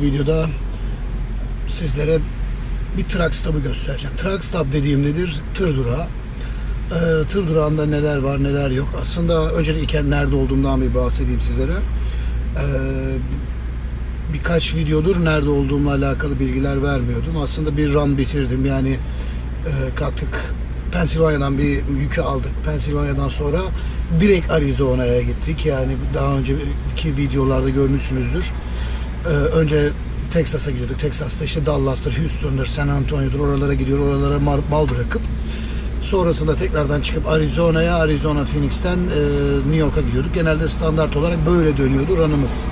Bugünkü videoda sizlere bir truck stop'u göstereceğim. Truck stop dediğim nedir? Tır durağı. Ee, Tır durağında neler var neler yok. Aslında öncelikle nerede olduğumdan bir bahsedeyim sizlere. Ee, Birkaç videodur nerede olduğumla alakalı bilgiler vermiyordum. Aslında bir run bitirdim. Yani e, kalktık Pensilvanya'dan bir yükü aldık. Pensilvanya'dan sonra direkt Arizona'ya gittik. Yani daha önceki videolarda görmüşsünüzdür. Ee, önce Texas'a gidiyorduk. Texas'ta işte Dallas'tır, Houston'dır, San Antonio'dur oralara gidiyor. Oralara mar- mal bırakıp sonrasında tekrardan çıkıp Arizona'ya, Arizona Phoenix'ten e, New York'a gidiyorduk. Genelde standart olarak böyle dönüyordu ranımız.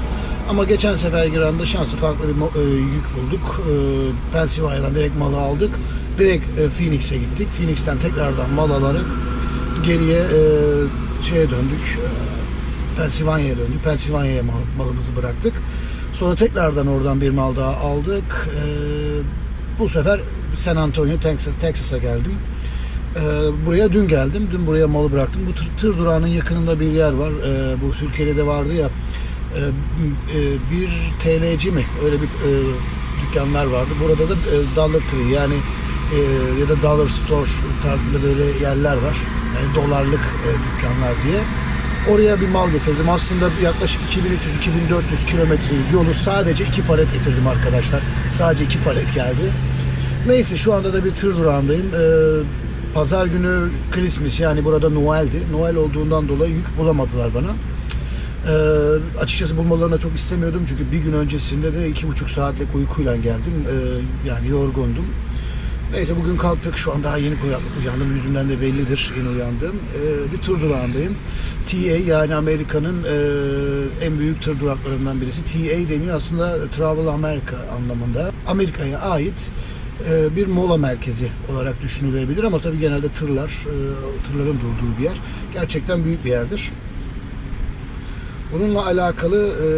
Ama geçen sefer randa şansı farklı bir e, yük bulduk. E, Pensilvanya'dan direkt malı aldık. Direkt e, Phoenix'e gittik. Phoenix'ten tekrardan mal alarak geriye e, şeye döndük. E, Pensilvanya'ya döndük. Pensilvanya'ya mal- malımızı bıraktık. Sonra tekrardan oradan bir mal daha aldık. E, bu sefer San Antonio, Texas, Texas'a geldim. E, buraya dün geldim. Dün buraya malı bıraktım. Bu tır, tır durağının yakınında bir yer var. E, bu Türkiye'de de vardı ya. E, e, bir TLC mi? Öyle bir e, dükkanlar vardı. Burada da e, Dollar Tree yani e, ya da Dollar Store tarzında böyle yerler var. Yani dolarlık e, dükkanlar diye. Oraya bir mal getirdim. Aslında yaklaşık 2300-2400 kilometrelik yolu sadece iki palet getirdim arkadaşlar. Sadece iki palet geldi. Neyse şu anda da bir tır durağındayım. Ee, pazar günü Christmas yani burada Noel'di. Noel olduğundan dolayı yük bulamadılar bana. Ee, açıkçası bulmalarını çok istemiyordum çünkü bir gün öncesinde de iki buçuk saatlik uykuyla geldim. Ee, yani yorgundum. Neyse bugün kalktık. Şu an daha yeni uyandım. Yüzümden de bellidir yeni uyandım. Ee, bir tır durağındayım. TA yani Amerika'nın e, en büyük tır duraklarından birisi. TA deniyor aslında Travel America anlamında. Amerika'ya ait e, bir mola merkezi olarak düşünülebilir ama tabii genelde tırlar, e, tırların durduğu bir yer. Gerçekten büyük bir yerdir. Bununla alakalı e,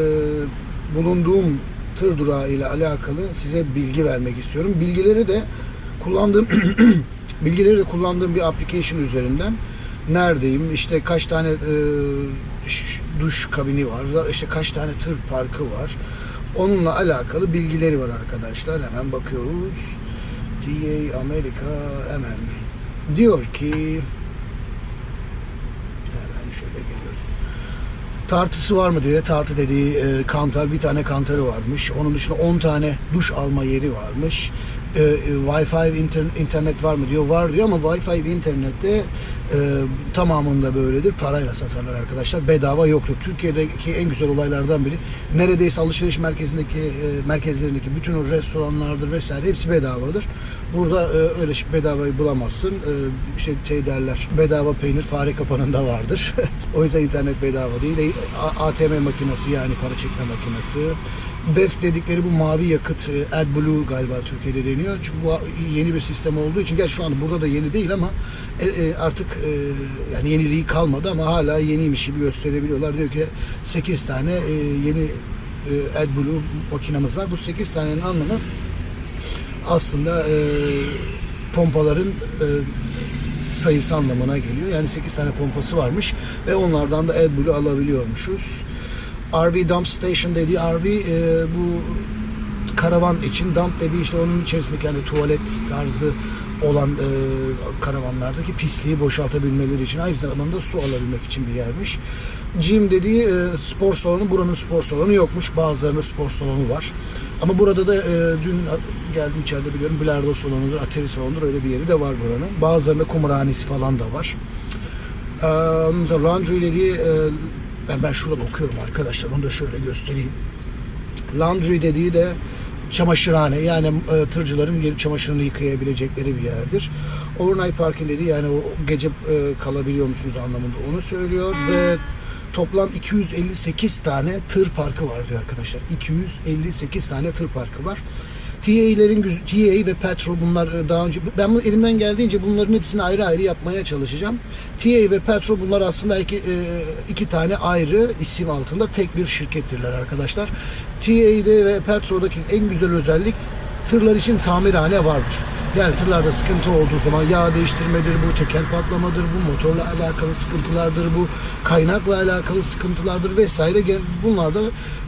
bulunduğum tır durağı ile alakalı size bilgi vermek istiyorum. Bilgileri de kullandığım bilgileri de kullandığım bir application üzerinden neredeyim, işte kaç tane e, duş kabini var, işte kaç tane tır parkı var. Onunla alakalı bilgileri var arkadaşlar. Hemen bakıyoruz. TA Amerika hemen diyor ki hemen şöyle geliyoruz tartısı var mı diyor. Tartı dediği e, kantar, bir tane kantarı varmış. Onun dışında 10 tane duş alma yeri varmış. E, e, Wi-Fi inter- internet var mı diyor. Var diyor ama Wi-Fi internette e, tamamında böyledir. Parayla satarlar arkadaşlar. Bedava yoktur. Türkiye'deki en güzel olaylardan biri. Neredeyse alışveriş merkezindeki e, merkezlerindeki bütün o restoranlardır vesaire hepsi bedavadır. Burada e, öyle şey- bedavayı bulamazsın. E, işte şey derler. Bedava peynir fare kapanında vardır. o yüzden internet bedava değil. E, ATM makinesi yani para çekme makinesi. BEF dedikleri bu mavi yakıt e, AdBlue galiba Türkiye'de deniyor. Çünkü bu yeni bir sistem olduğu için gerçi şu anda burada da yeni değil ama e, e, artık yani yeniliği kalmadı ama hala yeniymiş gibi gösterebiliyorlar. Diyor ki 8 tane yeni e, AdBlue makinamız var. Bu 8 tanenin anlamı aslında pompaların sayısı anlamına geliyor. Yani 8 tane pompası varmış ve onlardan da AdBlue alabiliyormuşuz. RV Dump Station dediği RV e, bu karavan için dump dediği işte onun içerisindeki yani tuvalet tarzı olan e, karavanlardaki pisliği boşaltabilmeleri için aynı zamanda su alabilmek için bir yermiş. Gym dediği e, spor salonu buranın spor salonu yokmuş. Bazılarının spor salonu var. Ama burada da e, dün geldim içeride biliyorum bilardo salonudur, atari salonudur öyle bir yeri de var buranın. Bazılarında kumranesi falan da var. Ee, laundry dediği e, ben, ben şuradan okuyorum arkadaşlar onu da şöyle göstereyim. Laundry dediği de çamaşırhane yani e, tırcıların gelip çamaşırını yıkayabilecekleri bir yerdir. Overnight parking dediği yani o gece e, kalabiliyor musunuz anlamında onu söylüyor ve toplam 258 tane tır parkı var diyor arkadaşlar. 258 tane tır parkı var. TA'lerin TA ve Petro bunlar e, daha önce ben bu elimden geldiğince bunların hepsini ayrı ayrı yapmaya çalışacağım. TA ve Petro bunlar aslında iki, e, iki tane ayrı isim altında tek bir şirkettirler arkadaşlar. TA'de ve Petro'daki en güzel özellik tırlar için tamirhane vardır. Yani tırlarda sıkıntı olduğu zaman yağ değiştirmedir, bu teker patlamadır, bu motorla alakalı sıkıntılardır, bu kaynakla alakalı sıkıntılardır vesaire. Bunlarda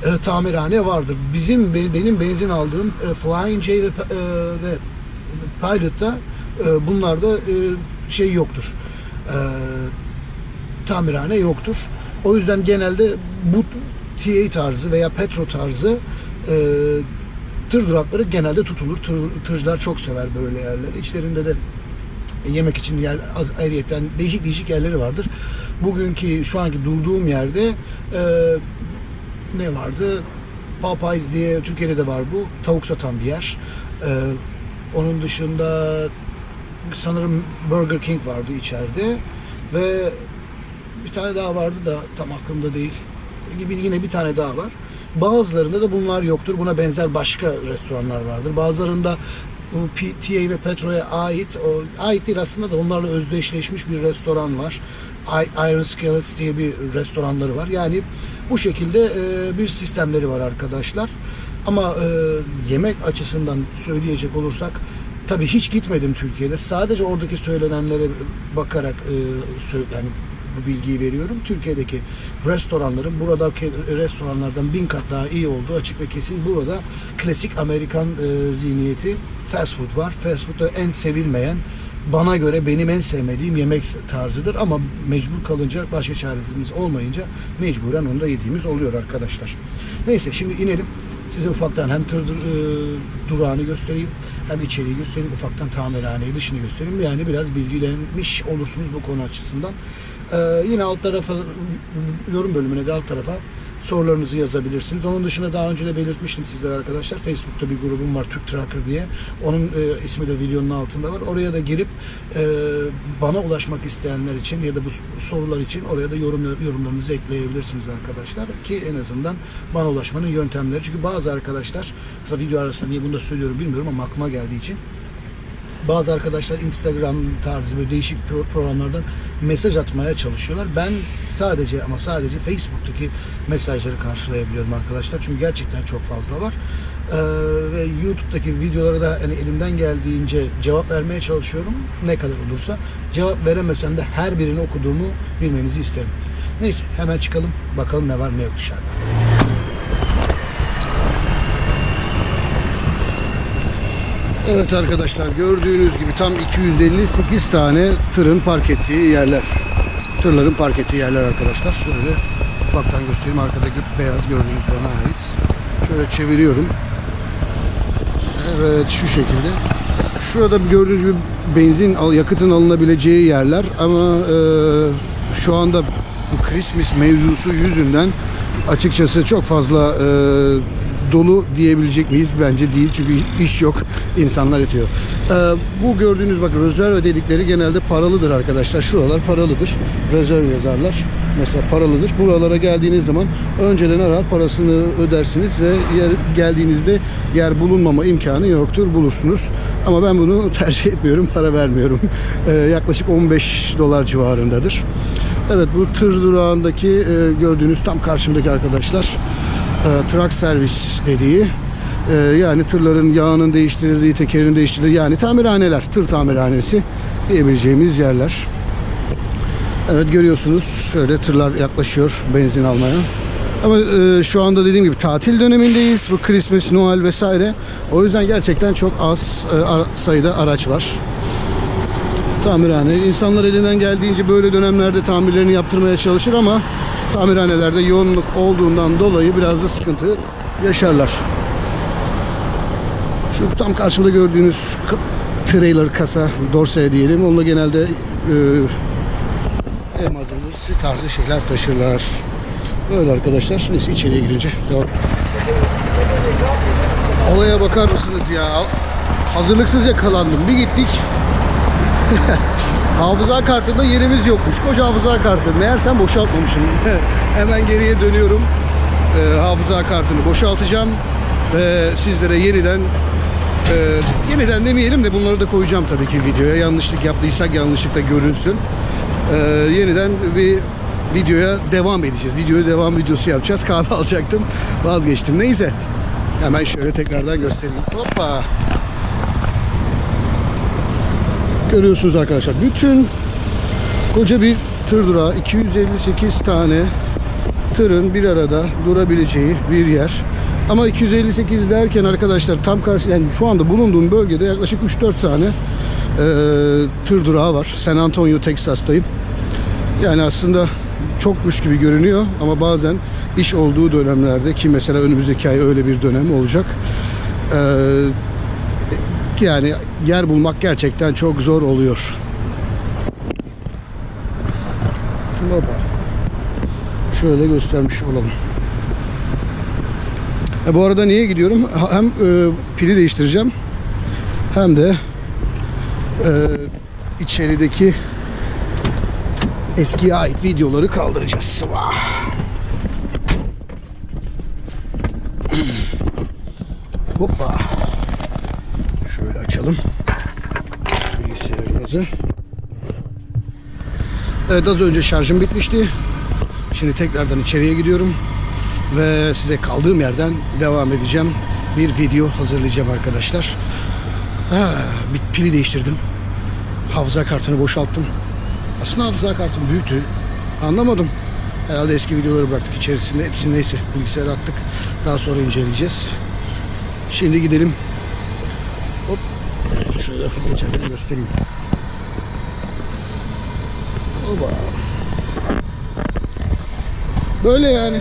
e, tamirhane vardır. Bizim be- benim benzin aldığım e, Flying J ve, e, ve Pilot'ta e, bunlarda e, şey yoktur. E, tamirhane yoktur. O yüzden genelde bu TA tarzı veya Petro tarzı e, tır durakları genelde tutulur. Tır, tırcılar çok sever böyle yerleri. İçlerinde de yemek için yer az ayrıyeten değişik değişik yerleri vardır. Bugünkü şu anki durduğum yerde e, ne vardı? Popeyes diye Türkiye'de de var bu. Tavuk satan bir yer. E, onun dışında sanırım Burger King vardı içeride ve bir tane daha vardı da tam aklımda değil. Gibi yine bir tane daha var. Bazılarında da bunlar yoktur. Buna benzer başka restoranlar vardır. Bazılarında bu TA ve Petro'ya ait, o ait değil aslında da onlarla özdeşleşmiş bir restoran var. Iron Skillets diye bir restoranları var. Yani bu şekilde e, bir sistemleri var arkadaşlar. Ama e, yemek açısından söyleyecek olursak tabii hiç gitmedim Türkiye'de. Sadece oradaki söylenenlere bakarak e, yani bu bilgiyi veriyorum. Türkiye'deki restoranların buradaki restoranlardan bin kat daha iyi olduğu açık ve kesin. Burada klasik Amerikan e, zihniyeti fast food var. Fast food da en sevilmeyen bana göre benim en sevmediğim yemek tarzıdır ama mecbur kalınca başka çaremiz olmayınca mecburen onu da yediğimiz oluyor arkadaşlar. Neyse şimdi inelim. Size ufaktan hem tır e, durağını göstereyim hem içeriği göstereyim. Ufaktan tamirhaneyi dışını göstereyim. Yani biraz bilgilenmiş olursunuz bu konu açısından. Ee, yine alt tarafa yorum bölümüne de alt tarafa sorularınızı yazabilirsiniz. Onun dışında daha önce de belirtmiştim sizlere arkadaşlar. Facebook'ta bir grubum var Türk Tracker diye. Onun e, ismi de videonun altında var. Oraya da girip e, bana ulaşmak isteyenler için ya da bu sorular için oraya da yorum, yorumlarınızı ekleyebilirsiniz arkadaşlar. Ki en azından bana ulaşmanın yöntemleri. Çünkü bazı arkadaşlar video arasında niye bunu da söylüyorum bilmiyorum ama aklıma geldiği için bazı arkadaşlar Instagram tarzı böyle değişik pro- programlardan mesaj atmaya çalışıyorlar. Ben sadece ama sadece Facebook'taki mesajları karşılayabiliyorum arkadaşlar. Çünkü gerçekten çok fazla var. Ee, ve YouTube'daki videolara da hani elimden geldiğince cevap vermeye çalışıyorum. Ne kadar olursa. Cevap veremesem de her birini okuduğumu bilmenizi isterim. Neyse hemen çıkalım. Bakalım ne var ne yok dışarıda. Evet arkadaşlar gördüğünüz gibi tam 258 tane tırın park ettiği yerler. Tırların park ettiği yerler arkadaşlar. Şöyle ufaktan göstereyim. Arkadaki beyaz gördüğünüz bana ait. Şöyle çeviriyorum. Evet şu şekilde. Şurada gördüğünüz gibi benzin yakıtın alınabileceği yerler ama e, şu anda bu Christmas mevzusu yüzünden açıkçası çok fazla e, dolu diyebilecek miyiz? Bence değil çünkü iş yok. insanlar yatıyor. E, bu gördüğünüz bak rezerve dedikleri genelde paralıdır arkadaşlar. Şuralar paralıdır. Rezerv yazarlar. Mesela paralıdır. Buralara geldiğiniz zaman önceden arar parasını ödersiniz ve yer geldiğinizde yer bulunmama imkanı yoktur. Bulursunuz. Ama ben bunu tercih etmiyorum. Para vermiyorum. E, yaklaşık 15 dolar civarındadır. Evet bu tır durağındaki e, gördüğünüz tam karşımdaki arkadaşlar e, truck servis dediği e, yani tırların yağının değiştirildiği, tekerin değiştirildiği yani tamirhaneler, tır tamirhanesi diyebileceğimiz yerler. Evet görüyorsunuz şöyle tırlar yaklaşıyor benzin almaya. Ama e, şu anda dediğim gibi tatil dönemindeyiz. Bu Christmas, Noel vesaire. O yüzden gerçekten çok az e, ara- sayıda araç var. Tamirhane. İnsanlar elinden geldiğince böyle dönemlerde tamirlerini yaptırmaya çalışır ama tamirhanelerde yoğunluk olduğundan dolayı biraz da sıkıntı yaşarlar. Şu tam karşımda gördüğünüz trailer kasa, dorse diyelim. Onunla genelde e, hem hazırlısı tarzı şeyler taşırlar. Böyle arkadaşlar. Neyse içeriye girince. Olaya bakar mısınız ya? Hazırlıksız yakalandım. Bir gittik. hafıza kartında yerimiz yokmuş. Koca hafıza kartı. Meğersem boşaltmamışım. Hemen geriye dönüyorum. Ee, hafıza kartını boşaltacağım. Ve sizlere yeniden e, yeniden demeyelim de bunları da koyacağım tabii ki videoya. Yanlışlık yaptıysak yanlışlıkla görünsün. Ee, yeniden bir videoya devam edeceğiz. Videoya devam videosu yapacağız. Kahve alacaktım. Vazgeçtim. Neyse. Hemen şöyle tekrardan göstereyim. Hoppa. Görüyorsunuz arkadaşlar. Bütün koca bir tır durağı 258 tane tırın bir arada durabileceği bir yer. Ama 258 derken arkadaşlar tam karşı yani şu anda bulunduğum bölgede yaklaşık 3-4 tane e, tır durağı var. San Antonio, Texas'tayım. Yani aslında çokmuş gibi görünüyor ama bazen iş olduğu dönemlerde ki mesela önümüzdeki ay öyle bir dönem olacak. E, yani yer bulmak gerçekten çok zor oluyor. Baba. Şöyle göstermiş olalım. E, bu arada niye gidiyorum? Hem e, pili değiştireceğim hem de e, içerideki eskiye ait videoları kaldıracağız. Vah. Hoppa. Açalım. Bilgisayarımızı. Evet az önce şarjım bitmişti. Şimdi tekrardan içeriye gidiyorum. Ve size kaldığım yerden devam edeceğim. Bir video hazırlayacağım arkadaşlar. Ha, bir pili değiştirdim. Hafıza kartını boşalttım. Aslında hafıza kartım büyüktü. Anlamadım. Herhalde eski videoları bıraktık içerisinde. Hepsini neyse bilgisayara attık. Daha sonra inceleyeceğiz. Şimdi gidelim. Şöyle geçerken göstereyim. Oba. Böyle yani.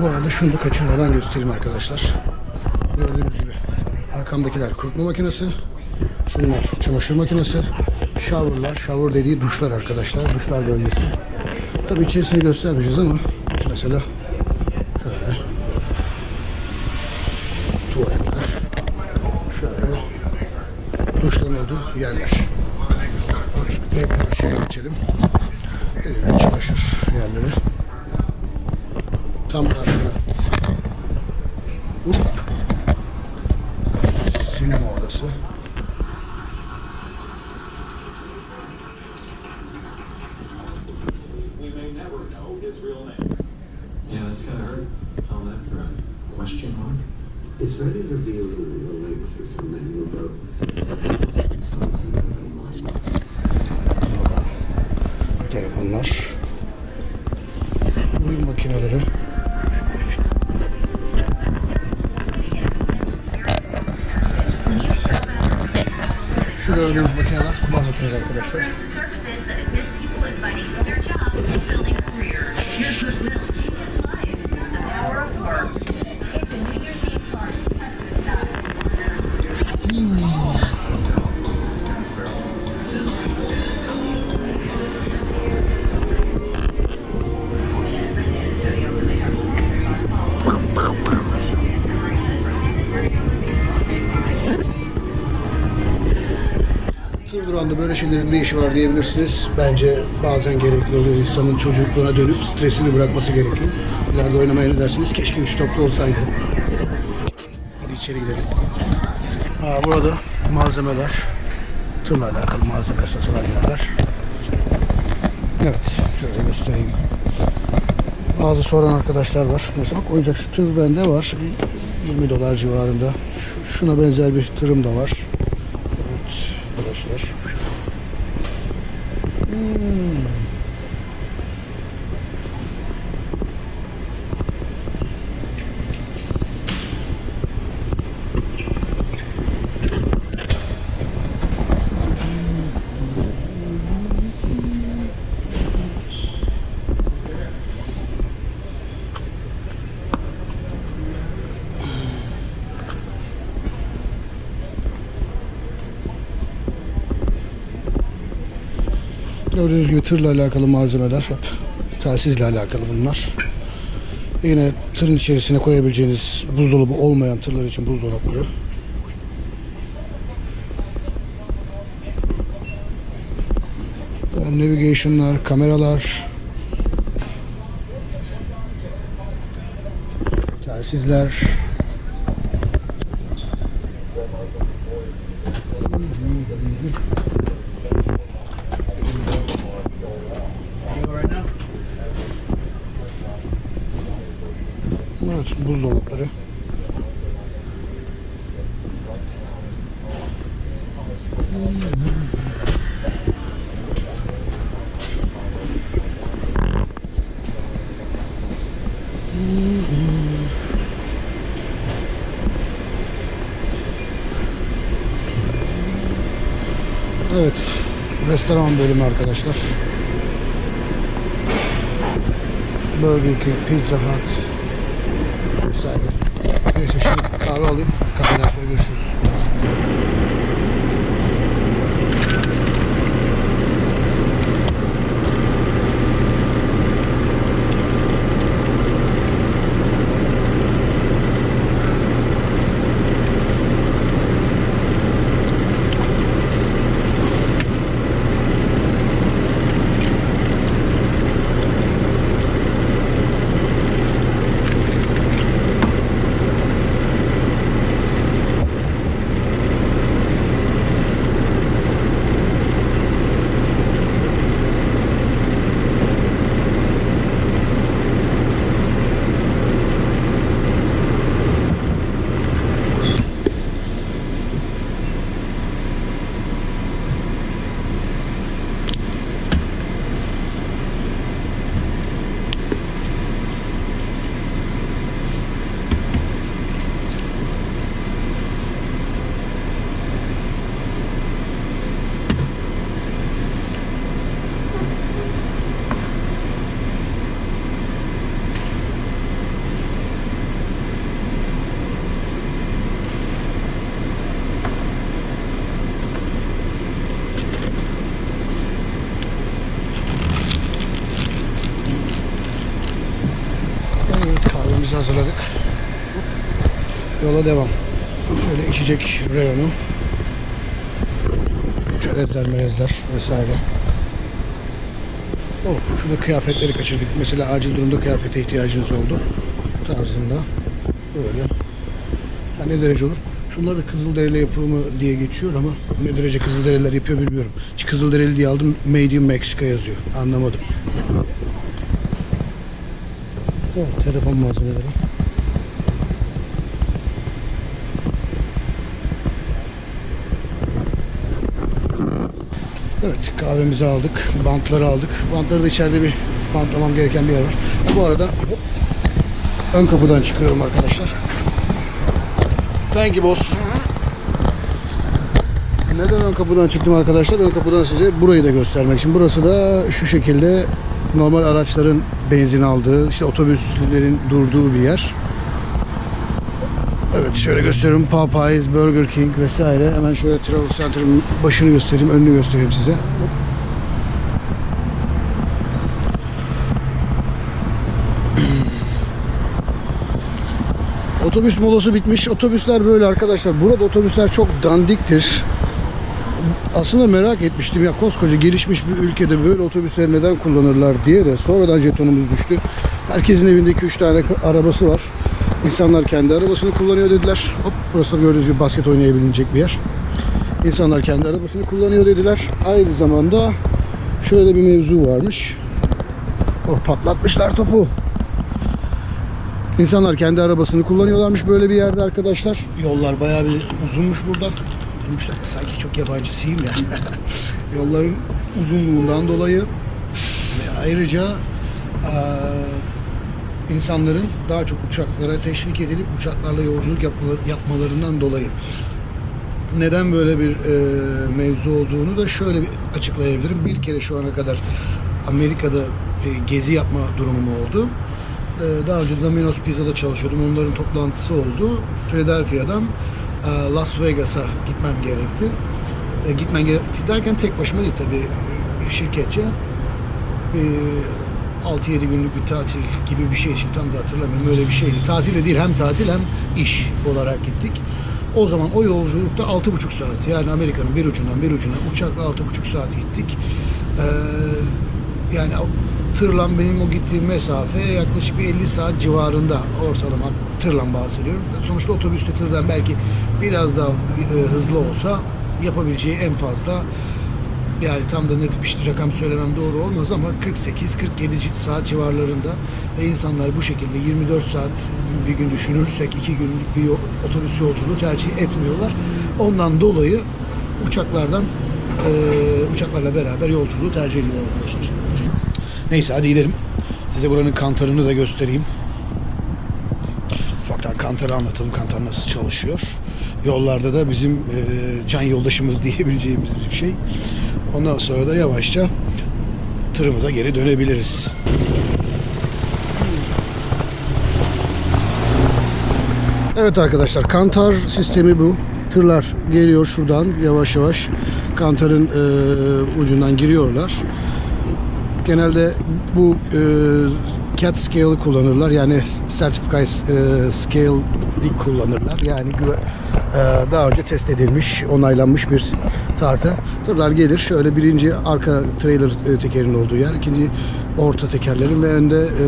Bu arada şunu da kaçırmadan göstereyim arkadaşlar. Gördüğünüz gibi arkamdakiler kurutma makinesi. Şunlar çamaşır makinesi. Shower'lar, shower dediği duşlar arkadaşlar. Duşlar bölgesi. Tabi içerisini göstermeyeceğiz ama mesela şöyle tuvaletler şöyle duşların olduğu yerler. Tekrar şeye geçelim. Evet, çamaşır yerleri. Tam karşıda. Up. Sinema odası. we may never know his real name. Yeah, that's kind of hard. On that front. Question mark? It's very revealing the length and then we'll go. Telefonlar. Oyun makineleri. Şu gördüğünüz makineler kumar makineleri arkadaşlar. Durağında böyle şeylerin ne işi var diyebilirsiniz. Bence bazen gerekli oluyor. İnsanın çocukluğuna dönüp stresini bırakması gerekiyor. İleride oynamaya ne dersiniz? Keşke üç toplu olsaydı. Hadi içeri gidelim. Ha, burada malzemeler. Tırla alakalı malzeme satılan yerler. Evet, şöyle göstereyim. Bazı soran arkadaşlar var. Mesela oyuncak şu tır bende var. 20 dolar civarında. Şu- şuna benzer bir tırım da var. Evet arkadaşlar. Hmm. Gördüğünüz gibi tırla alakalı malzemeler hep telsizle alakalı bunlar. Yine tırın içerisine koyabileceğiniz buzdolabı olmayan tırlar için buzdolapları. Navigation'lar, kameralar, telsizler. Buzdolapları. Evet, restoran bölümü arkadaşlar. Burger King, Pizza Hut vesaire. Neyse şimdi kahve alayım. Kahveden sonra görüşürüz. Evet kahvemizi hazırladık. Devam. Şöyle içecek reyonu. Çerezler, melezler vesaire. Oh, şurada kıyafetleri kaçırdık. Mesela acil durumda kıyafete ihtiyacınız oldu. Tarzında. Böyle. Ha, ne derece olur? Şunlar da Kızılderili yapımı diye geçiyor ama ne derece Kızılderililer yapıyor bilmiyorum. Hiç Kızılderili diye aldım. Made in Mexico yazıyor. Anlamadım. Evet, telefon malzemeleri. Evet, kahvemizi aldık. Bantları aldık. Bantları da içeride bir bantlamam gereken bir yer var. Bu arada ön kapıdan çıkıyorum arkadaşlar. Thank you boss. Neden ön kapıdan çıktım arkadaşlar? Ön kapıdan size burayı da göstermek için. Burası da şu şekilde normal araçların benzin aldığı, işte otobüslerin durduğu bir yer. Evet şöyle gösteriyorum. Popeyes, Burger King vesaire. Hemen şöyle Travel Center'ın başını göstereyim, önünü göstereyim size. Otobüs molası bitmiş. Otobüsler böyle arkadaşlar. Burada otobüsler çok dandiktir. Aslında merak etmiştim ya koskoca gelişmiş bir ülkede böyle otobüsleri neden kullanırlar diye de sonradan jetonumuz düştü. Herkesin evinde 2-3 tane arabası var. İnsanlar kendi arabasını kullanıyor dediler. Hop burası da gördüğünüz gibi basket oynayabilecek bir yer. İnsanlar kendi arabasını kullanıyor dediler. Aynı zamanda şöyle bir mevzu varmış. Oh patlatmışlar topu. İnsanlar kendi arabasını kullanıyorlarmış böyle bir yerde arkadaşlar. Yollar bayağı bir uzunmuş burada. Uzunmuş derken sanki çok yabancısıyım ya. Yolların uzunluğundan dolayı ve ayrıca eee, insanların daha çok uçaklara teşvik edilip uçaklarla yolculuk yapma- yapmalarından dolayı neden böyle bir e, mevzu olduğunu da şöyle bir açıklayabilirim. Bir kere şu ana kadar Amerika'da e, gezi yapma durumum oldu. E, daha önce Domino's Pizza'da çalışıyordum. Onların toplantısı oldu. Philadelphia'dan e, Las Vegas'a gitmem gerekti. E, gitmem gerekti derken tek başıma değil tabii e, şirketçe. E, 6-7 günlük bir tatil gibi bir şey için tam da hatırlamıyorum öyle bir şeydi. Tatil de değil hem tatil hem iş olarak gittik. O zaman o yolculukta 6,5 saat yani Amerika'nın bir ucundan bir ucuna uçakla 6,5 saat gittik. Ee, yani o tırla benim o gittiğim mesafe yaklaşık bir 50 saat civarında ortalama tırla bahsediyorum. Sonuçta otobüste tırdan belki biraz daha e, hızlı olsa yapabileceği en fazla yani tam da net bir rakam söylemem doğru olmaz ama 48-47 saat civarlarında ve insanlar bu şekilde 24 saat bir gün düşünürsek 2 günlük bir otobüs yolculuğu tercih etmiyorlar. Ondan dolayı uçaklardan e, uçaklarla beraber yolculuğu tercih ediyorlar arkadaşlar. Neyse hadi gidelim. Size buranın kantarını da göstereyim. ufaktan kantarı anlatalım. Kantar nasıl çalışıyor. Yollarda da bizim e, can yoldaşımız diyebileceğimiz bir şey. Ondan sonra da yavaşça tırımıza geri dönebiliriz. Evet arkadaşlar kantar sistemi bu. Tırlar geliyor şuradan yavaş yavaş kantarın e, ucundan giriyorlar. Genelde bu e, CAT scale'ı kullanırlar. Yani Certified e, Scale kullanırlar. Yani daha önce test edilmiş, onaylanmış bir tartı. Tırlar gelir. Şöyle birinci arka trailer e, tekerinin olduğu yer. ikinci orta tekerlerin ve önde e,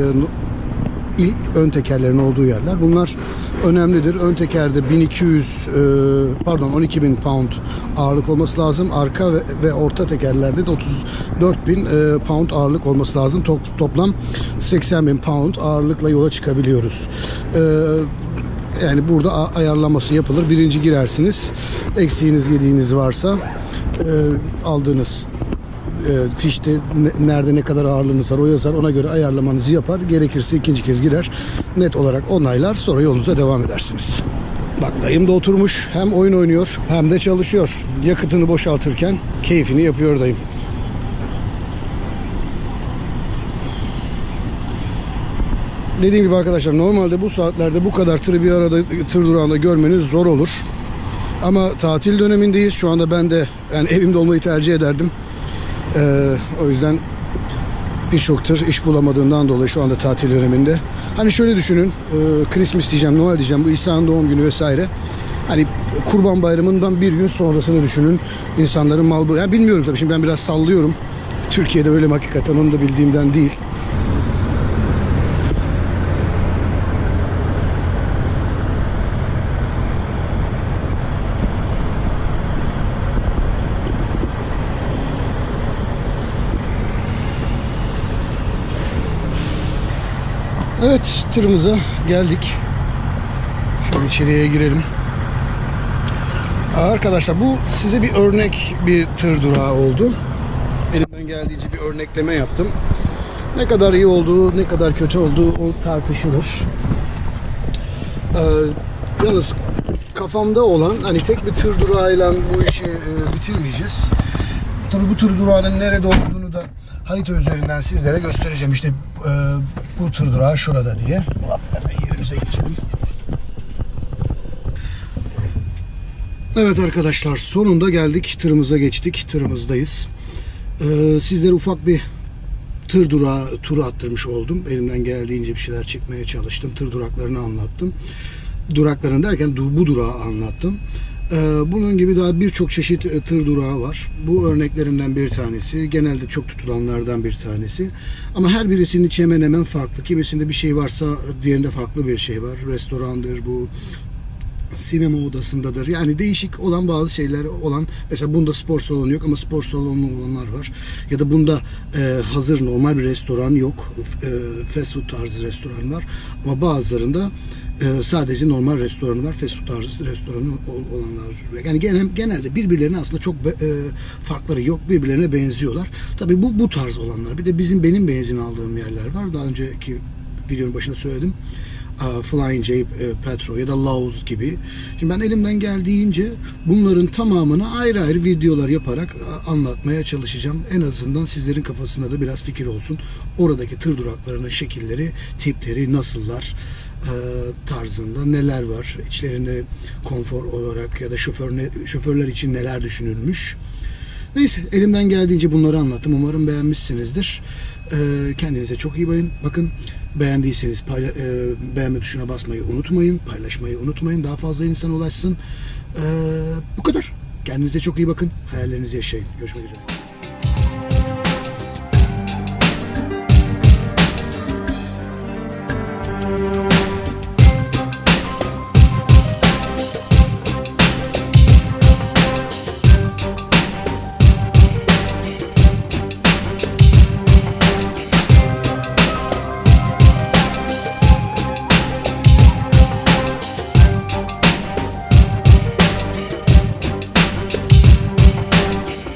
ilk ön tekerlerin olduğu yerler. Bunlar önemlidir. Ön tekerde 1200 e, pardon 12000 pound ağırlık olması lazım. Arka ve, ve orta tekerlerde de 34000 e, pound ağırlık olması lazım. Top- toplam 80.000 pound ağırlıkla yola çıkabiliyoruz. Yani burada ayarlaması yapılır. Birinci girersiniz. Eksiğiniz gediğiniz varsa e, aldığınız e, fişte ne- nerede ne kadar ağırlığınız var o yazar ona göre ayarlamanızı yapar. Gerekirse ikinci kez girer. Net olarak onaylar sonra yolunuza devam edersiniz. Bak dayım da oturmuş hem oyun oynuyor hem de çalışıyor. Yakıtını boşaltırken keyfini yapıyor dayım. Dediğim gibi arkadaşlar normalde bu saatlerde bu kadar tırı bir arada tır durağında görmeniz zor olur. Ama tatil dönemindeyiz. Şu anda ben de yani evimde olmayı tercih ederdim. Ee, o yüzden birçok tır iş bulamadığından dolayı şu anda tatil döneminde. Hani şöyle düşünün, e, Christmas diyeceğim, Noel diyeceğim, bu İsa'nın doğum günü vesaire. Hani Kurban Bayramı'ndan bir gün sonrasını düşünün. İnsanların mal... Yani bilmiyorum tabii şimdi ben biraz sallıyorum. Türkiye'de öyle hakikaten onu da bildiğimden değil. Evet tırımıza geldik. Şöyle içeriye girelim. Arkadaşlar bu size bir örnek bir tır durağı oldu. Elimden geldiğince bir örnekleme yaptım. Ne kadar iyi olduğu, ne kadar kötü olduğu o tartışılır. Ee, yalnız kafamda olan hani tek bir tır durağıyla bu işi e, bitirmeyeceğiz. Tabii bu tır durağının nerede olduğunu da harita üzerinden sizlere göstereceğim. İşte e, bu tır durağı şurada diye. Hop, hemen yerimize geçelim. Evet arkadaşlar sonunda geldik. Tırımıza geçtik. Tırımızdayız. Ee, sizlere ufak bir tır durağı turu attırmış oldum. Elimden geldiğince bir şeyler çekmeye çalıştım. Tır duraklarını anlattım. Duraklarını derken bu durağı anlattım. Ee, bunun gibi daha birçok çeşit e, tır durağı var. Bu örneklerinden bir tanesi. Genelde çok tutulanlardan bir tanesi. Ama her birisinin içi hemen hemen farklı. Kimisinde bir şey varsa diğerinde farklı bir şey var. Restorandır bu, sinema odasındadır. Yani değişik olan bazı şeyler olan mesela bunda spor salonu yok ama spor salonu olanlar var. Ya da bunda e, hazır normal bir restoran yok. E, fast food tarzı restoran var. Ama bazılarında e, sadece normal restoranı var. Fast food tarzı restoranı ol- olanlar. Yani genel, genelde birbirlerine aslında çok be- e, farkları yok. Birbirlerine benziyorlar. Tabii bu bu tarz olanlar. Bir de bizim benim benzin aldığım yerler var. Daha önceki videonun başında söyledim. Aa, Flying J e, Petro ya da Laos gibi. Şimdi ben elimden geldiğince bunların tamamını ayrı ayrı videolar yaparak a, anlatmaya çalışacağım. En azından sizlerin kafasında da biraz fikir olsun. Oradaki tır duraklarının şekilleri, tipleri, nasıllar tarzında neler var. İçlerinde konfor olarak ya da şoför şoförler için neler düşünülmüş. Neyse elimden geldiğince bunları anlattım. Umarım beğenmişsinizdir. Ee, kendinize çok iyi bakın. Bakın beğendiyseniz payla, e, beğenme tuşuna basmayı unutmayın. Paylaşmayı unutmayın. Daha fazla insana ulaşsın. Bu kadar. Kendinize çok iyi bakın. Hayallerinizi yaşayın. Görüşmek üzere.